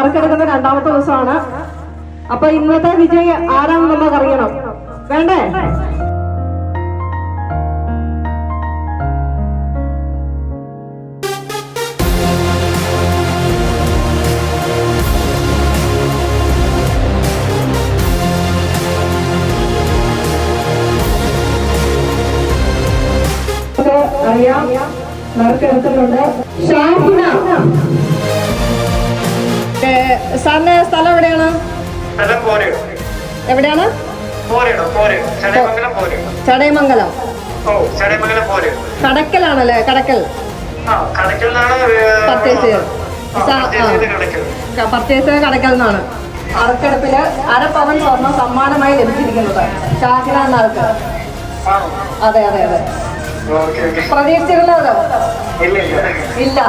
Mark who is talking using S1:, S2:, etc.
S1: നറുക്കെടുക്കുന്ന രണ്ടാമത്തെ ദിവസമാണ്. അപ്പൊ ഇന്നത്തെ വിജയ് ആരാണെന്ന് നമുക്ക് അറിയണം. വേണ്ടേ? അറിയാം നറുക്കെടുത്തിട്ടുണ്ട് സാറിന്റെ സ്ഥലം എവിടെയാണ്? എവിടെയാണ്?
S2: ചടയമംഗലം
S1: കടക്കലാണല്ലേ കടക്കൽ? പർച്ചേസ്. ചെയ്തത്.
S2: കടക്കൽ.
S1: എന്നാണ്. നിന്നാണ് അറക്കെടുപ്പിൽ അര പവൻ സ്വർണം സമ്മാനമായി ലഭിച്ചിരിക്കുന്നത്. ഷാഹിന എന്ന ആൾക്ക് അതെ അതെ അതെ. പ്രതീക്ഷിച്ചിരുന്നതോ
S2: ഇല്ല.